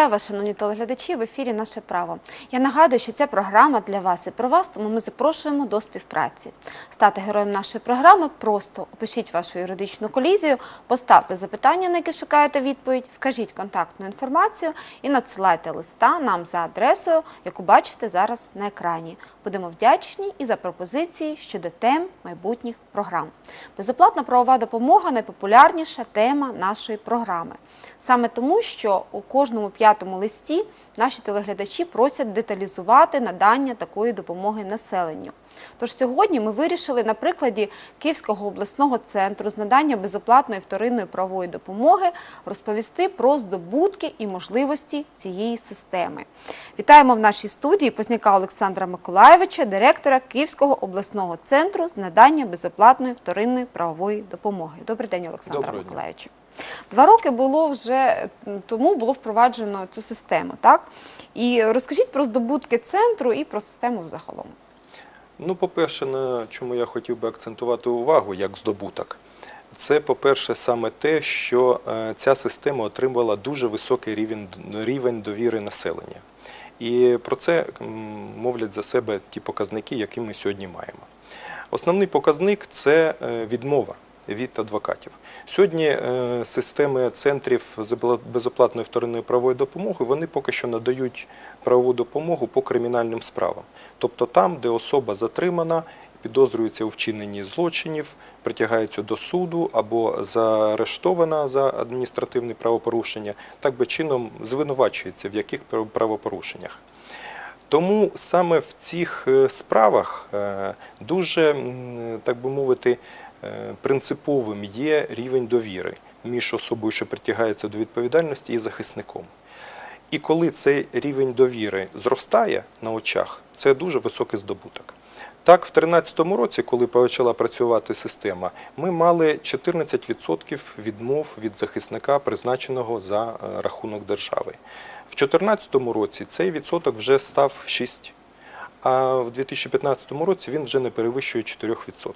Вітаю вас, шановні телеглядачі. В ефірі наше право. Я нагадую, що ця програма для вас і про вас, тому ми запрошуємо до співпраці. Стати героєм нашої програми просто опишіть вашу юридичну колізію, поставте запитання, на яке шукаєте відповідь, вкажіть контактну інформацію і надсилайте листа нам за адресою, яку бачите зараз на екрані. Будемо вдячні і за пропозиції щодо тем майбутніх програм. Безоплатна правова допомога найпопулярніша тема нашої програми. Саме тому, що у кожному п'ятому листі наші телеглядачі просять деталізувати надання такої допомоги населенню. Тож сьогодні ми вирішили на прикладі Київського обласного центру з надання безоплатної вторинної правової допомоги розповісти про здобутки і можливості цієї системи. Вітаємо в нашій студії Позняка Олександра Миколаєвича, директора Київського обласного центру з надання безоплатної вторинної правової допомоги. Добрий день, Олександра. Миколаївичу. Два роки було вже тому було впроваджено цю систему, так? І розкажіть про здобутки центру і про систему взагалом. Ну, по-перше, на чому я хотів би акцентувати увагу як здобуток, це, по-перше, саме те, що е, ця система отримала дуже високий рівень, рівень довіри населення. І про це мовлять за себе ті показники, які ми сьогодні маємо. Основний показник це е, відмова від адвокатів. Сьогодні е, системи центрів безоплатної вторинної правової допомоги вони поки що надають правову допомогу по кримінальним справам, тобто там, де особа затримана, підозрюється у вчиненні злочинів, притягається до суду або заарештована за адміністративне правопорушення, так би чином звинувачується в яких правопорушеннях. Тому саме в цих е, справах е, дуже, так би мовити, принциповим є рівень довіри між особою, що притягається до відповідальності, і захисником. І коли цей рівень довіри зростає на очах, це дуже високий здобуток. Так, в 2013 році, коли почала працювати система, ми мали 14% відмов від захисника, призначеного за е, рахунок держави. В 2014 році цей відсоток вже став 6%, а в 2015 році він вже не перевищує 4%.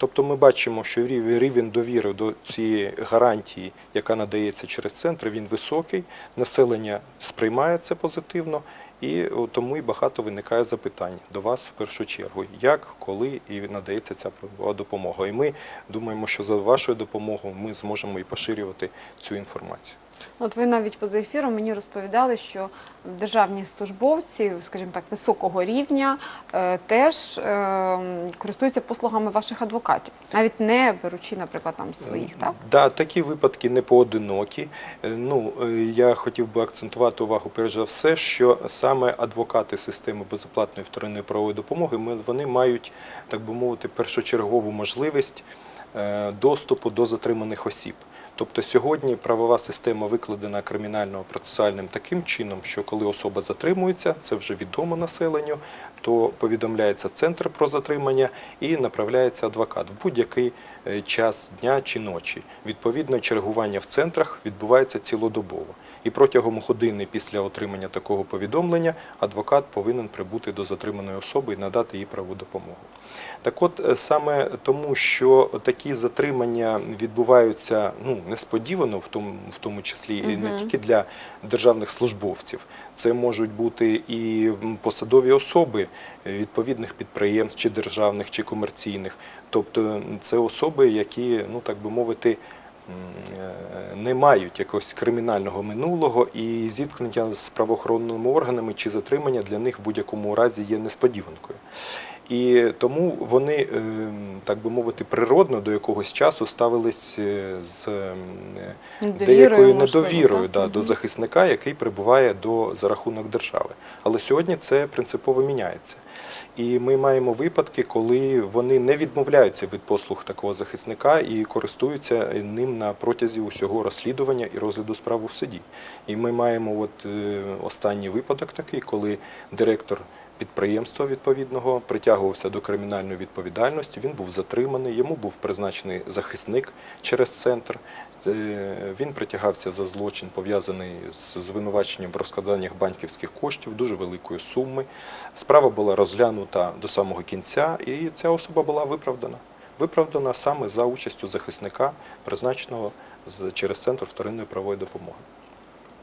Тобто ми бачимо, що рівень довіри до цієї гарантії, яка надається через центр, він високий, населення сприймає це позитивно, і тому і багато виникає запитань до вас в першу чергу, як, коли і надається ця допомога. І ми думаємо, що за вашою допомогою ми зможемо і поширювати цю інформацію. От ви навіть поза ефіром мені розповідали, що державні службовці, скажімо так, високого рівня е, теж е, користуються послугами ваших адвокатів, навіть не беручи, наприклад, там своїх, так? Да, такі випадки не поодинокі. Е, Ну, е, я хотів би акцентувати увагу перш за все, що саме адвокати системи безоплатної вторинної правової допомоги вони мають, так би мовити, першочергову можливість е, доступу до затриманих осіб. Тобто сьогодні правова система викладена кримінально-процесуальним таким чином, що коли особа затримується, це вже відомо населенню, то повідомляється центр про затримання і направляється адвокат в будь-який е, час дня чи ночі. Відповідно, чергування в центрах відбувається цілодобово. І протягом години після отримання такого повідомлення адвокат повинен прибути до затриманої особи і надати їй правову допомогу. Так от е, саме тому, що такі затримання відбуваються ну, несподівано, в тому, в тому числі і не тільки для державних службовців, це можуть бути і посадові особи е, відповідних підприємств, чи державних, чи комерційних. Тобто це особи, які, ну так би мовити, е, не мають якогось кримінального минулого, і зіткнення з правоохоронними органами чи затримання для них в будь-якому разі є несподіванкою. І тому вони, ем, так би мовити, природно до якогось часу ставились е, з ем, Недовірою, деякою недовірою да, до захисника, який прибуває до за рахунок держави. Але сьогодні це принципово міняється. І ми маємо випадки, коли вони не відмовляються від послуг такого захисника і користуються ним на протязі усього розслідування і розгляду справи в суді. І ми маємо от е, останній випадок такий, коли директор підприємства відповідного притягувався до кримінальної відповідальності. Він був затриманий, йому був призначений захисник через центр. Е, Він притягався за злочин, пов'язаний з звинуваченням в розкраданнях банківських коштів дуже великої суми. Справа була розглянута до самого кінця, і ця особа була виправдана. Виправдана саме за участю захисника, призначеного через центр вторинної правової допомоги.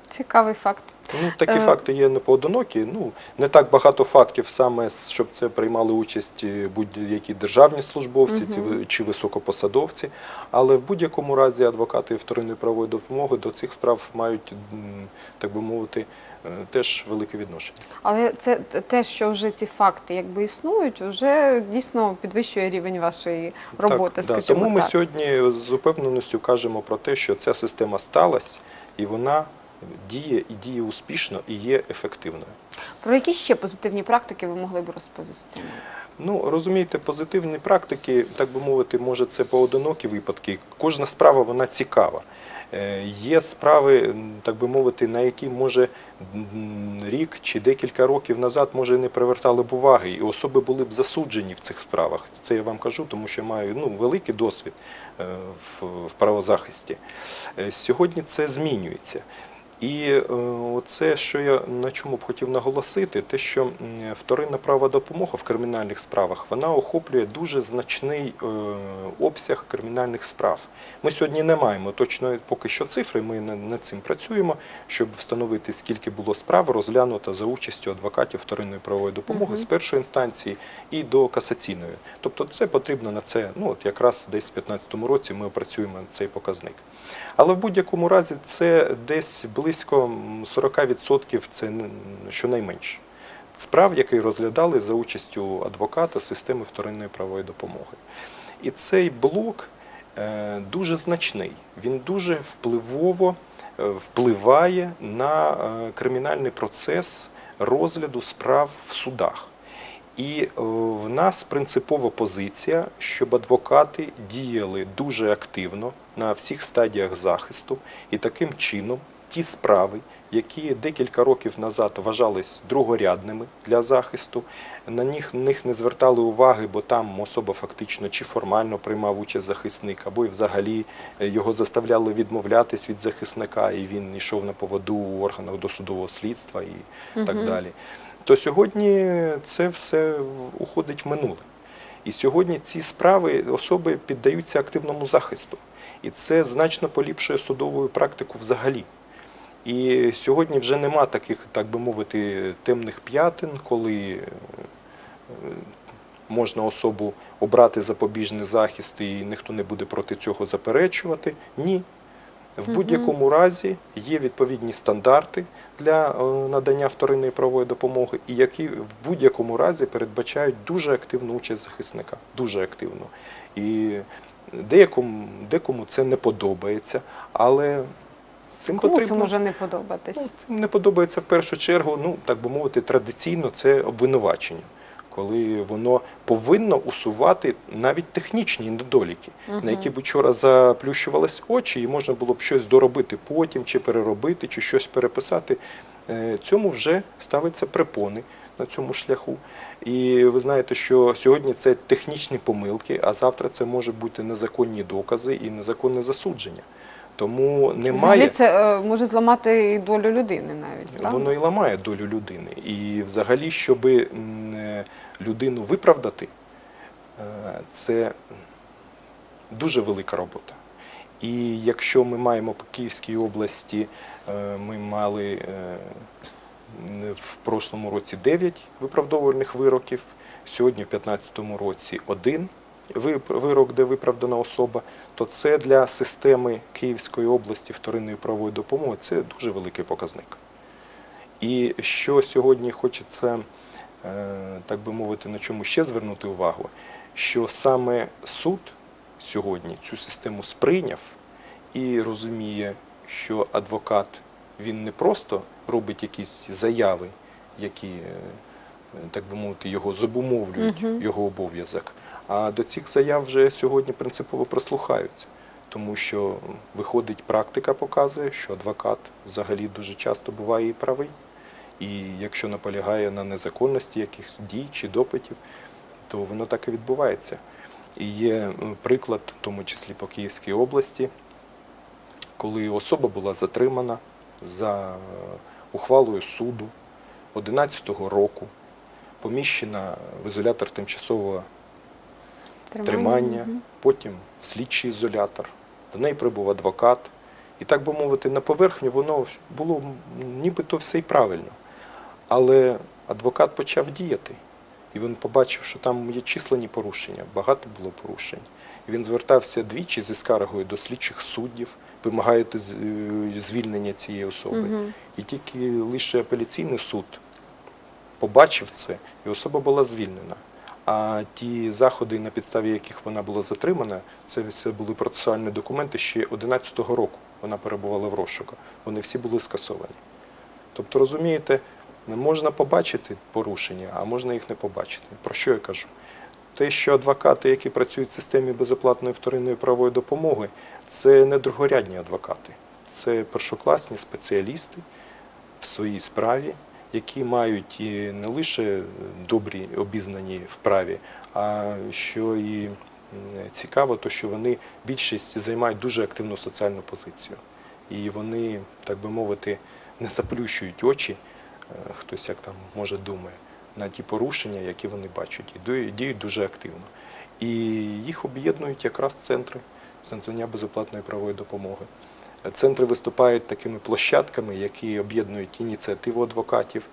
Цікавий факт. Ну, такі Е, факти є не поодинокі. Ну, не так багато фактів саме, щоб це приймали участь е, будь-які державні службовці ці чи високопосадовці. Але в будь-якому разі адвокати вторинної правової допомоги до цих справ мають, так би мовити, е, теж велике відношення. Але це те, що вже ці факти якби існують, вже дійсно підвищує рівень вашої роботи. так, да. Тому ми так. сьогодні з упевненістю кажемо про те, що ця система сталася і вона діє і діє успішно і є ефективною. Про які ще позитивні практики ви могли б розповісти? Ну, розумієте, позитивні практики, так би мовити, може це поодинокі випадки. Кожна справа вона цікава. Е, Є справи, так би мовити, на які може рік чи декілька років назад може не привертали б уваги, і особи були б засуджені в цих справах. Це я вам кажу, тому що маю ну, великий досвід е, в, правозахисті. Е, Сьогодні це змінюється. І е, оце, що я на чому б хотів наголосити, те, що вторинна права допомога в кримінальних справах вона охоплює дуже значний е, обсяг кримінальних справ. Ми сьогодні не маємо точно поки що цифри. Ми на- над цим працюємо, щоб встановити, скільки було справ розглянуто за участю адвокатів вторинної правової допомоги з першої інстанції і до касаційної. Тобто, це потрібно на це. Ну от якраз десь в 2015 році ми опрацюємо цей показник. Але в будь-якому разі це десь близько м, 40% це щонайменше. Справ, які розглядали за участю адвоката системи вторинної правової допомоги. І цей блок е, дуже значний, він дуже впливово е, впливає на е, кримінальний процес розгляду справ в судах. І в нас принципова позиція, щоб адвокати діяли дуже активно на всіх стадіях захисту, і таким чином ті справи, які декілька років назад вважались другорядними для захисту, на них, них не звертали уваги, бо там особа фактично чи формально приймав участь захисник, або і взагалі е, його заставляли відмовлятись від захисника, і він йшов на поводу у органах досудового слідства і так далі то сьогодні це все уходить в минуле. І сьогодні ці справи особи піддаються активному захисту. І це значно поліпшує судову практику взагалі. І сьогодні вже нема таких, так би мовити, темних п'ятин, коли е, можна особу обрати запобіжний захист і ніхто не буде проти цього заперечувати. Ні. В будь-якому разі є відповідні стандарти для е, надання вторинної правової допомоги, і які в будь-якому разі передбачають дуже активну участь захисника. Дуже активну. І деякому, декому це не подобається, але цим Кому це може не подобатись? Ну, це не подобається в першу чергу, ну так би мовити, традиційно це обвинувачення, коли воно повинно усувати навіть технічні недоліки, Мгм. на які б вчора заплющувались очі, і можна було б щось доробити потім, чи переробити, чи щось переписати. Е, Цьому вже ставиться препони на цьому шляху. І ви знаєте, що сьогодні це технічні помилки, а завтра це можуть бути незаконні докази і незаконне засудження. Тому немає. Взагалі це е, може зламати і долю людини навіть. правда? Воно і ламає долю людини. І взагалі, щоб людину виправдати, е, це дуже велика робота. І якщо ми маємо по Київській області, е, ми мали е, в прошлому році 9 виправдовувальних вироків, сьогодні в 2015 році один вирок, де виправдана особа, то це для системи Київської області вторинної правової допомоги це дуже великий показник. І що сьогодні хочеться, е, так би мовити, на чому ще звернути увагу, що саме суд сьогодні цю систему сприйняв і розуміє, що адвокат він не просто робить якісь заяви, які, е, так би мовити, його зобумовлюють, Мгм. його обов'язок, а до цих заяв вже сьогодні принципово прислухаються. Тому що виходить, практика показує, що адвокат взагалі дуже часто буває і правий. І якщо наполягає на незаконності якихось дій чи допитів, то воно так і відбувається. І є приклад, в тому числі по Київській області, коли особа була затримана за ухвалою суду 2011 року, поміщена в ізолятор тимчасового тримання, Мгм. потім слідчий ізолятор. До неї прибув адвокат, І так би мовити, на поверхню воно було нібито все й правильно. Але адвокат почав діяти. І він побачив, що там є численні порушення, багато було порушень. І він звертався двічі зі скаргою до слідчих суддів, вимагаючи е, звільнення цієї особи. Мгм. І тільки лише апеляційний суд побачив це, і особа була звільнена. А ті заходи, на підставі яких вона була затримана, це були процесуальні документи ще 11-го року. Вона перебувала в розшуку. Вони всі були скасовані. Тобто, розумієте, не можна побачити порушення, а можна їх не побачити. Про що я кажу? Те, що адвокати, які працюють в системі безоплатної вторинної правової допомоги, це не другорядні адвокати, це першокласні спеціалісти в своїй справі, які мають не лише добрі обізнані в праві, а що і цікаво, то що вони більшість займають дуже активну соціальну позицію. І вони, так би мовити, не заплющують очі, е, хтось як там може думає, на ті порушення, які вони бачать, і дію- діють дуже активно. І їх об'єднують якраз центри з безоплатної правової допомоги. Центри виступають такими площадками, які об'єднують ініціативу адвокатів.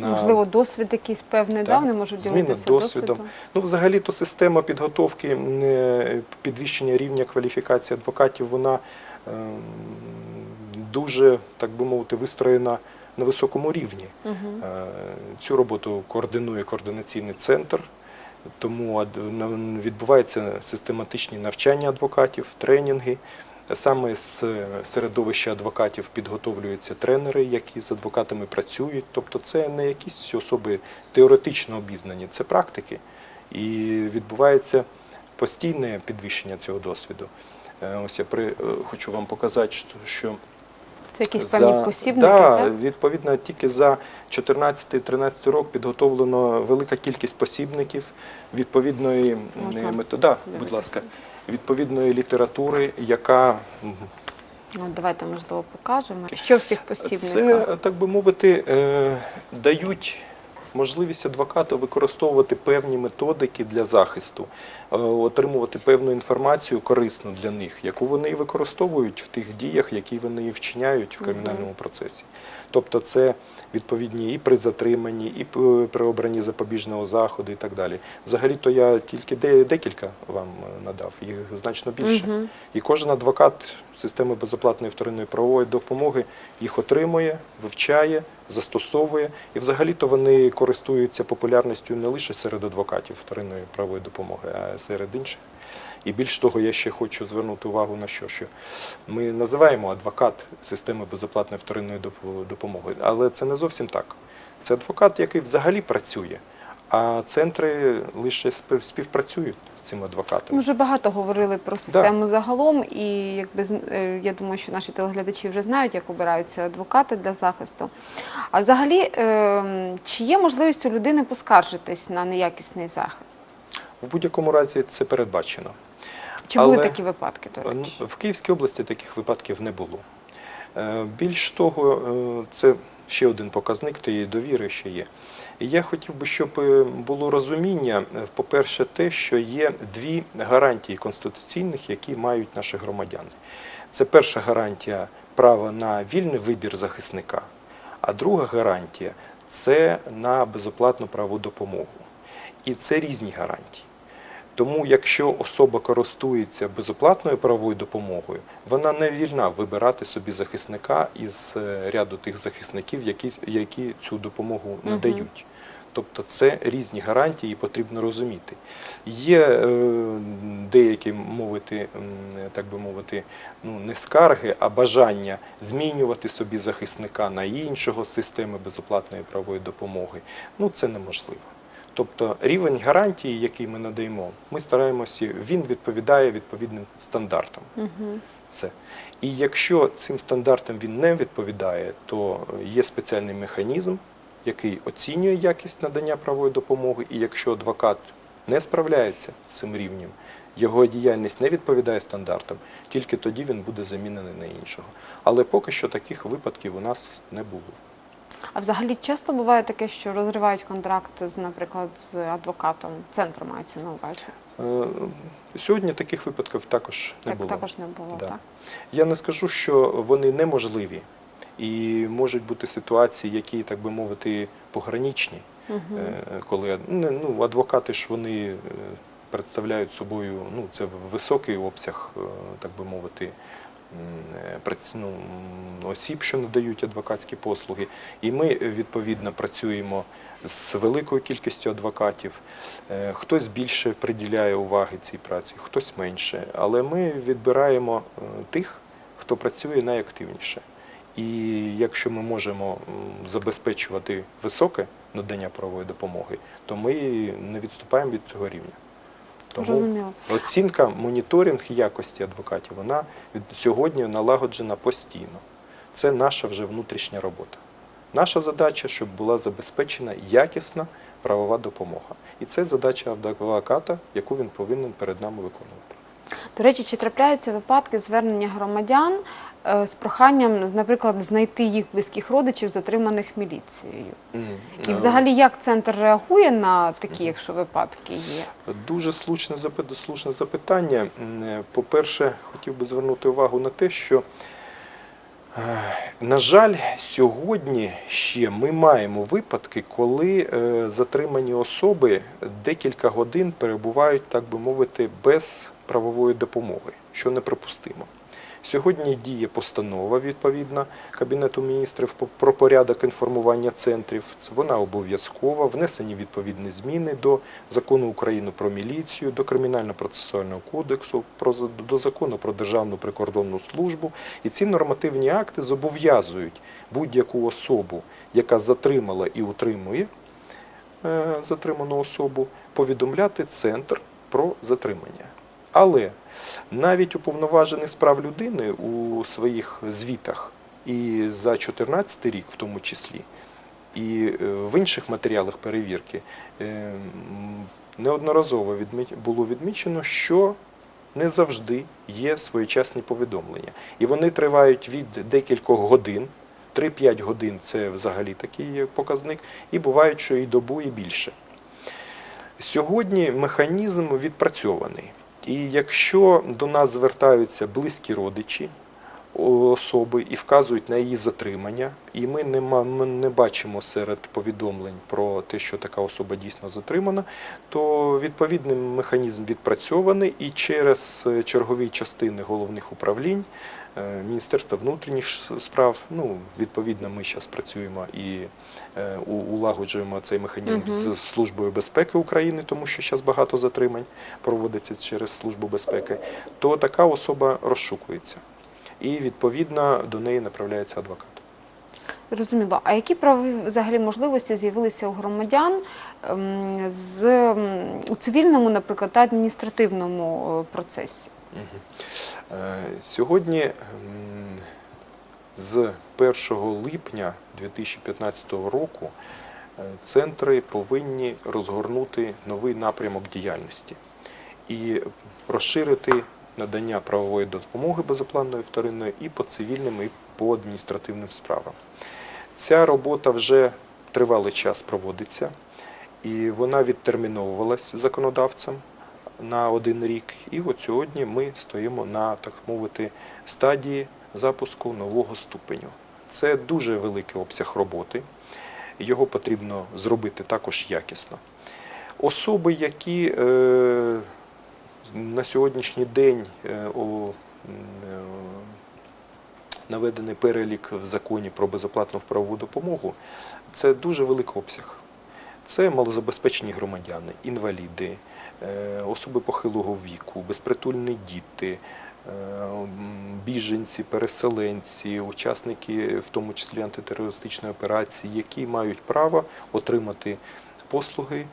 на- Можливо, досвід якийсь певний дав, не можуть Зміна ділитися досвідом. досвідом. Ну, взагалі, то система підготовки е, підвищення рівня кваліфікації адвокатів, вона ем, дуже, так би мовити, вистроєна на високому рівні. Е, Цю роботу координує координаційний центр, тому відбуваються систематичні навчання адвокатів, тренінги. Саме з середовища адвокатів підготовлюються тренери, які з адвокатами працюють. Тобто це не якісь особи теоретично обізнані, це практики. І відбувається постійне підвищення цього досвіду. Е, Ось я при, е, хочу вам показати, що- Це якісь певні посібники, да, так? відповідно, тільки за 14-13 рок підготовлено велика кількість посібників відповідної методи, да, будь ласка, відповідної літератури, яка Ну, давайте, можливо, покажемо. Що в цих посібниках? це, так би мовити, е, дають можливість адвокату використовувати певні методики для захисту, е, отримувати певну інформацію корисну для них, яку вони і використовують в тих діях, які вони вчиняють в кримінальному процесі. Тобто це відповідні і при затриманні, і при обранні запобіжного заходу, і так далі. Взагалі-то я тільки декілька вам е, надав, їх значно більше. Мгм. І кожен адвокат системи безоплатної вторинної правової допомоги їх отримує, вивчає, застосовує. І взагалі-то вони користуються популярністю не лише серед адвокатів вторинної правової допомоги, а серед інших. І більш того, я ще хочу звернути увагу на що, що ми називаємо адвокат системи безоплатної вторинної допомоги, але це не зовсім так. Це адвокат, який взагалі працює, а центри лише спів- співпрацюють з цим адвокатом. Ми вже багато говорили про систему загалом, і якби е, я думаю, що наші телеглядачі вже знають, як обираються адвокати для захисту. А взагалі, ем, чи є можливість у людини поскаржитись на неякісний захист? В будь-якому разі це передбачено. Чи були Але- такі випадки? До Ну, речі? В Київській області таких випадків не було. Е, Більш того, е, це ще один показник тієї довіри, що є. І я хотів би, щоб е, було розуміння, е, по-перше, те, що є дві гарантії конституційних, які мають наші громадяни. Це перша гарантія права на вільний вибір захисника, а друга гарантія це на безоплатну правову допомогу. І це різні гарантії. Тому, якщо особа користується безоплатною правовою допомогою, вона не вільна вибирати собі захисника із е, ряду тих захисників, які, які цю допомогу надають. Тобто це різні гарантії, і потрібно розуміти. Є е, деякі мовити, так би мовити, ну не скарги, а бажання змінювати собі захисника на іншого з системи безоплатної правової допомоги. Ну це неможливо. Тобто рівень гарантії, який ми надаємо, ми стараємося, він відповідає відповідним стандартам. Все. І якщо цим стандартам він не відповідає, то є спеціальний механізм, який оцінює якість надання правової допомоги, і якщо адвокат не справляється з цим рівнем, його діяльність не відповідає стандартам, тільки тоді він буде замінений на іншого. Але поки що таких випадків у нас не було. А взагалі часто буває таке, що розривають контракт, з, наприклад, з адвокатом. Центр мається на увазі. Е, Сьогодні таких випадків також не Так було. також не було, Да. так? Я не скажу, що вони неможливі, і можуть бути ситуації, які, так би мовити, пограничні, Угу. Коли ну, адвокати ж вони е, представляють собою ну, це високий обсяг, так би мовити, ну, осіб, що надають адвокатські послуги. І ми е, відповідно працюємо з великою кількістю адвокатів. Е, Хтось більше приділяє уваги цій праці, хтось менше. Але ми відбираємо е, тих, хто працює найактивніше. І якщо ми можемо забезпечувати високе надання правової допомоги, то ми не відступаємо від цього рівня. Тому Розуміло. оцінка, моніторинг якості адвокатів, вона від сьогодні налагоджена постійно. Це наша вже внутрішня робота. Наша задача, щоб була забезпечена якісна правова допомога. І це задача адвоката, яку він повинен перед нами виконувати. До речі, чи трапляються випадки звернення громадян з проханням, наприклад, знайти їх близьких родичів, затриманих міліцією? І Е, взагалі як центр реагує на такі, якщо випадки є? Дуже слушне, слушне запитання. Е, По-перше, хотів би звернути увагу на те, що, е, на жаль, сьогодні ще ми маємо випадки, коли е, затримані особи декілька годин перебувають, так би мовити, без правової допомоги, що неприпустимо. Сьогодні діє постанова відповідна Кабінету міністрів про порядок інформування центрів. Вона обов'язкова, внесені відповідні зміни до закону України про міліцію, до Кримінально-процесуального кодексу, до закону про Державну прикордонну службу. І ці нормативні акти зобов'язують будь-яку особу, яка затримала і утримує е, затриману особу, повідомляти центр про затримання. Але навіть уповноважений з прав людини у своїх звітах і за 2014 рік, в тому числі, і е, в інших матеріалах перевірки е, неодноразово було відмічено, що не завжди є своєчасні повідомлення. І вони тривають від декількох годин. 3-5 годин це взагалі такий показник, і бувають, що і добу, і більше. Сьогодні механізм відпрацьований. І якщо до нас звертаються близькі родичі особи і вказують на її затримання, і ми не, ми не бачимо серед повідомлень про те, що така особа дійсно затримана, то відповідний механізм відпрацьований і через е, чергові частини головних управлінь е, Міністерства внутрішніх справ, ну, відповідно, ми зараз працюємо і е, улагоджуємо цей механізм Мгм. з Службою безпеки України, тому що зараз багато затримань проводиться через Службу безпеки, то така особа розшукується. І відповідно до неї направляється адвокат. Зрозуміло. А які правові взагалі можливості з'явилися у громадян ем, з ем, у цивільному, наприклад, та адміністративному е, процесі? Е, Сьогодні з 1 липня 2015 року е, центри повинні розгорнути новий напрямок діяльності і розширити надання правової допомоги безоплатної вторинної і по цивільним, і по адміністративним справам. Ця робота вже тривалий час проводиться, і вона відтерміновувалась законодавцем на один рік. І от сьогодні ми стоїмо на, так мовити, стадії запуску нового ступеню. Це дуже великий обсяг роботи. Його потрібно зробити також якісно. Особи, які е, на сьогоднішній день е, е, наведений перелік в законі про безоплатну правову допомогу, це дуже великий обсяг. Це малозабезпечені громадяни, інваліди, е, особи похилого віку, безпритульні діти, біженці, переселенці, учасники, в тому числі антитерористичної операції, які мають право отримати послуги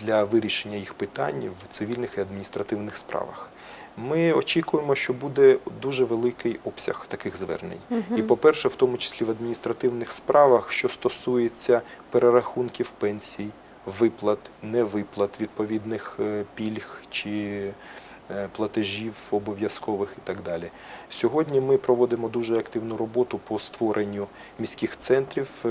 для вирішення їх питань в цивільних і адміністративних справах. Ми очікуємо, що буде дуже великий обсяг таких звернень. І, по-перше, в тому числі в адміністративних справах, що стосується перерахунків пенсій, виплат, невиплат, відповідних е, пільг чи платежів обов'язкових і так далі. Сьогодні ми проводимо дуже активну роботу по створенню міських центрів, е,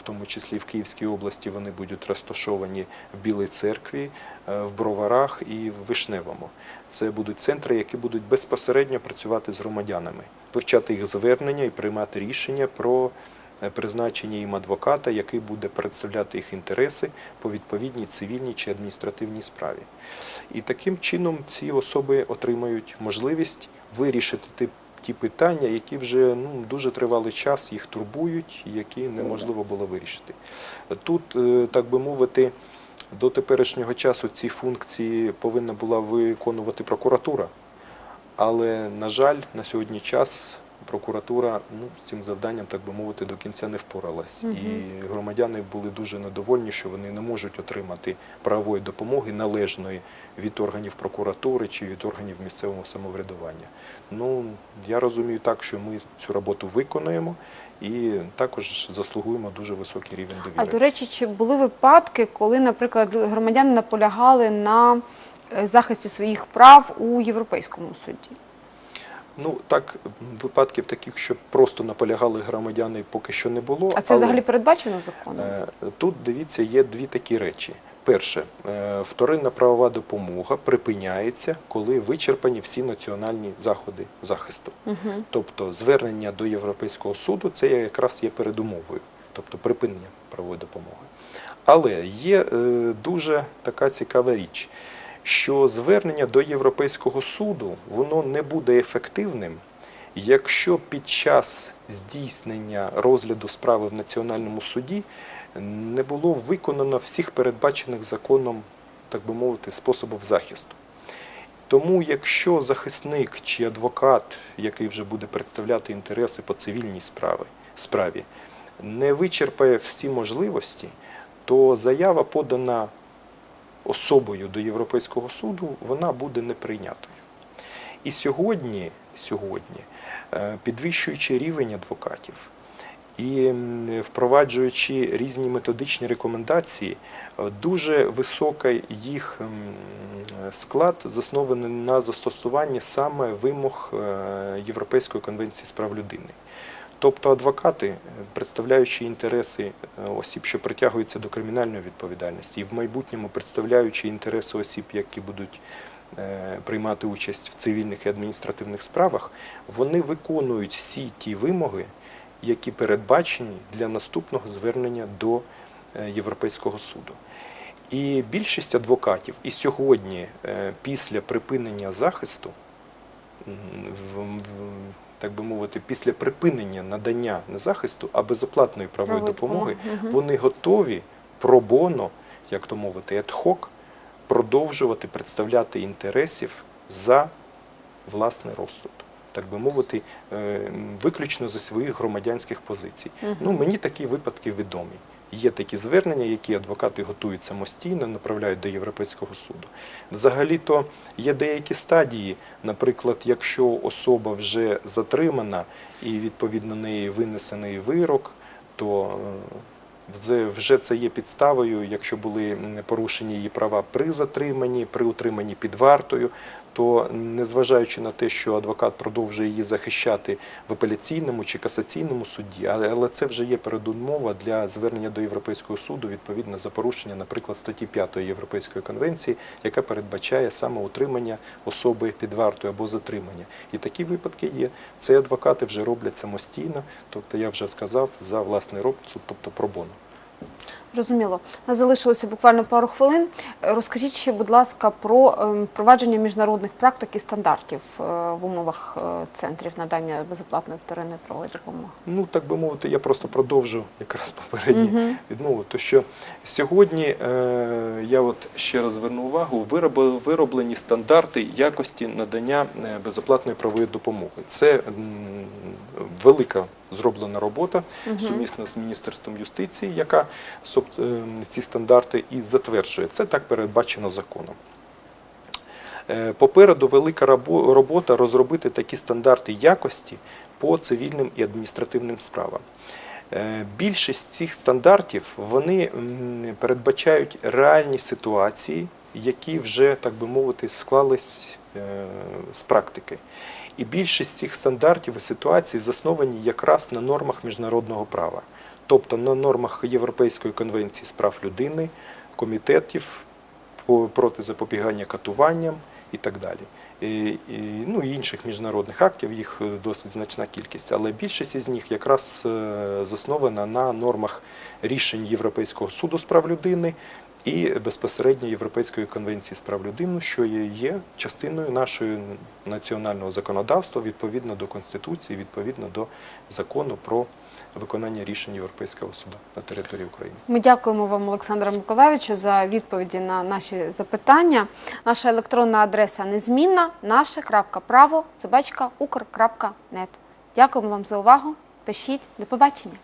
в тому числі в Київській області вони будуть розташовані в Білій церкві, е, в Броварах і в Вишневому. Це будуть центри, які будуть безпосередньо працювати з громадянами, вивчати їх звернення і приймати рішення про е, призначення їм адвоката, який буде представляти їх інтереси по відповідній цивільній чи адміністративній справі. І таким чином ці особи отримають можливість вирішити ті, ті питання, які вже ну, дуже тривалий час їх турбують, які неможливо було вирішити. Тут, е, так би мовити, до теперішнього часу ці функції повинна була виконувати прокуратура. Але, на жаль, на сьогодні час прокуратура ну, з цим завданням, так би мовити, до кінця не впоралась. І громадяни були дуже недовольні, що вони не можуть отримати правової допомоги належної від органів прокуратури чи від органів місцевого самоврядування. Ну, я розумію так, що ми цю роботу виконуємо і також заслугуємо дуже високий рівень довіри. А до речі, чи були випадки, коли, наприклад, громадяни наполягали на е, захисті своїх прав у Європейському суді? Ну так випадків таких, що просто наполягали громадяни, поки що не було. А це але, взагалі передбачено законом? е, Тут дивіться, є дві такі речі. Перше, е, вторинна правова допомога припиняється, коли вичерпані всі національні заходи захисту. Угу. Тобто звернення до Європейського суду це якраз є передумовою, тобто припинення правової допомоги. Але є е, дуже така цікава річ, що звернення до Європейського суду воно не буде ефективним, якщо під час здійснення розгляду справи в національному суді не було виконано всіх передбачених законом, так би мовити, способів захисту. Тому, якщо захисник чи адвокат, який вже буде представляти інтереси по цивільній справі, справі, не вичерпає всі можливості, то заява подана особою до Європейського суду, вона буде неприйнятою. І сьогодні, сьогодні е, підвищуючи рівень адвокатів і впроваджуючи різні методичні рекомендації, е, дуже високий їх склад заснований на застосуванні саме вимог е, Європейської конвенції з прав людини. Тобто адвокати, е, представляючи інтереси е, осіб, що притягуються до кримінальної відповідальності, і в майбутньому представляючи інтереси осіб, які будуть е, приймати участь в цивільних і адміністративних справах, вони виконують всі ті вимоги, які передбачені для наступного звернення до Європейського суду. І більшість адвокатів і сьогодні, після припинення захисту, так би мовити, після припинення надання не захисту, а безоплатної Правової допомоги, допомоги, мгм. вони готові пробоно, як то мовити, ad-hoc, продовжувати представляти інтересів за власний розсуд. Так би мовити, е, виключно зі своїх громадянських позицій. Мгм. Ну, мені такі випадки відомі. Є такі звернення, які адвокати готують самостійно, направляють до Європейського суду. Взагалі-то є деякі стадії, наприклад, якщо особа вже затримана і відповідно неї винесений вирок, то е, вже- це є підставою, якщо були порушені її права при затриманні, при утриманні під вартою, то незважаючи на те, що адвокат продовжує її захищати в апеляційному чи касаційному суді, але, це вже є передумова для звернення до Європейського суду відповідно за порушення, наприклад, статті 5 Європейської конвенції, яка передбачає саме утримання особи під вартою або затримання. І такі випадки є. Це адвокати вже роблять самостійно, тобто я вже сказав за власний розсуд, тобто пробоно. Зрозуміло. Нас залишилося буквально пару хвилин. Е, Розкажіть ще, будь ласка, про ем, впровадження міжнародних практик і стандартів е, в умовах е, центрів надання безоплатної вторинної правової допомоги. Ну, так би мовити, я просто продовжу якраз попередні Мгм. відмову. То що сьогодні я от ще раз зверну увагу, вироблені стандарти якості надання безоплатної правової допомоги. Це велика зроблена робота Мгм. сумісно з Міністерством юстиції, яка е, ці стандарти і затверджує. Це так передбачено законом. Е, Попереду велика робота розробити такі стандарти якості по цивільним і адміністративним справам. Е, Більшість цих стандартів вони передбачають реальні ситуації, які вже, так би мовити, склались з практики. І більшість цих стандартів і ситуацій засновані якраз на нормах міжнародного права, тобто на нормах Європейської конвенції з прав людини, комітетів проти запобігання катуванням і так далі. І, і, ну, і інших міжнародних актів, їх е, досить значна кількість, але більшість із них якраз е, заснована на нормах рішень Європейського суду з прав людини і безпосередньо Європейської конвенції з прав людини, що є, частиною нашого національного законодавства відповідно до Конституції, відповідно до закону про виконання рішень Європейського суду на території України. Ми дякуємо вам, Олександре Миколаївичу, за відповіді на наші запитання. Наша електронна адреса незмінна наше.право собачка. Дякуємо вам за увагу. Пишіть. До побачення.